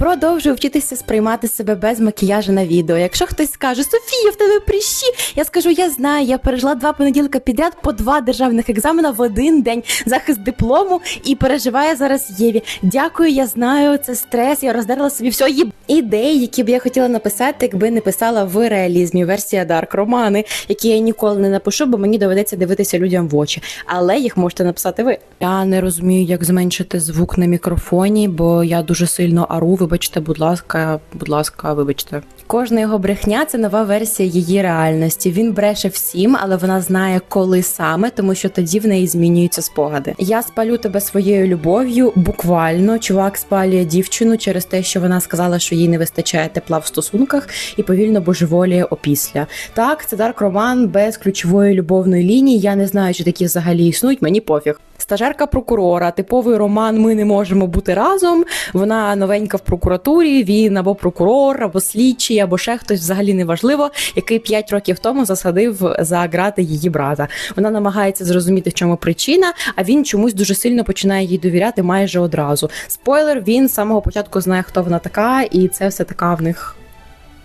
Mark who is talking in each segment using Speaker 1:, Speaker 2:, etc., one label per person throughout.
Speaker 1: Продовжую вчитися сприймати себе без макіяжу на відео. Якщо хтось скаже, Софія, в тебе прищі, я скажу, я знаю, я пережила два понеділка підряд по два державних екзамена в один день, захист диплому і переживаю зараз Єві. Дякую, я знаю, це стрес. Я роздерла собі все їб ідеї, які б я хотіла написати, якби не писала в реалізмі версія Дарк романи, які я ніколи не напишу, бо мені доведеться дивитися людям в очі. Але їх можете написати ви. Я не розумію, як зменшити звук на мікрофоні, бо я дуже сильно ару. Вибачте, будь ласка, будь ласка, вибачте. Кожна його брехня це нова версія її реальності. Він бреше всім, але вона знає, коли саме, тому що тоді в неї змінюються спогади. Я спалю тебе своєю любов'ю. Буквально чувак спалює дівчину через те, що вона сказала, що їй не вистачає тепла в стосунках, і повільно божеволіє опісля. Так, це дарк роман без ключової любовної лінії. Я не знаю, чи такі взагалі існують. Мені пофіг. Стажерка прокурора, типовий роман Ми не можемо бути разом. Вона новенька в прокуратурі. Він або прокурор, або слідчий, або ще хтось взагалі неважливо, який 5 років тому засадив за грати її брата. Вона намагається зрозуміти, в чому причина, а він чомусь дуже сильно починає їй довіряти майже одразу. Спойлер, він з самого початку знає, хто вона така, і це все така в них.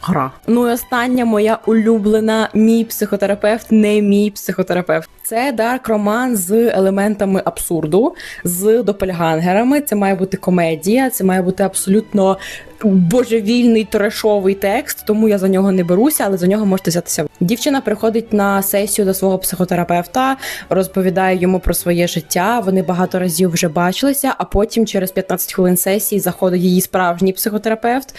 Speaker 1: Гра. Ну і остання моя улюблена мій психотерапевт, не мій психотерапевт. Це дарк роман з елементами абсурду, з допельгангерами. Це має бути комедія, це має бути абсолютно божевільний трешовий текст, тому я за нього не беруся, але за нього можете взятися. Дівчина приходить на сесію до свого психотерапевта, розповідає йому про своє життя. Вони багато разів вже бачилися, а потім через 15 хвилин сесії заходить її справжній психотерапевт.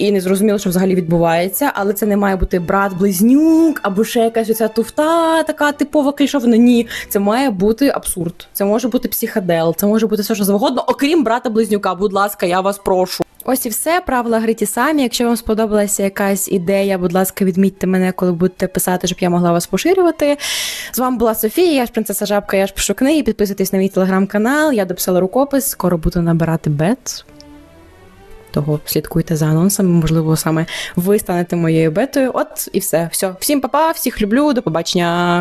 Speaker 1: І не зрозуміло, що взагалі відбувається, але це не має бути брат-близнюк або ще якась оця туфта, така типова клішована. Ні, це має бути абсурд. Це може бути психодел, це може бути все, що завгодно, окрім брата-близнюка. Будь ласка, я вас прошу. Ось і все. Правила гри ті самі. Якщо вам сподобалася якась ідея, будь ласка, відмітьте мене, коли будете писати, щоб я могла вас поширювати. З вами була Софія, я ж принцеса Жабка, я ж пишу книги. Підписуйтесь на мій телеграм-канал. Я дописала рукопис. Скоро буду набирати бет. Того слідкуйте за анонсами. Можливо, саме ви станете моєю бетою. От і все. Все. Всім па-па, всіх люблю, до побачення.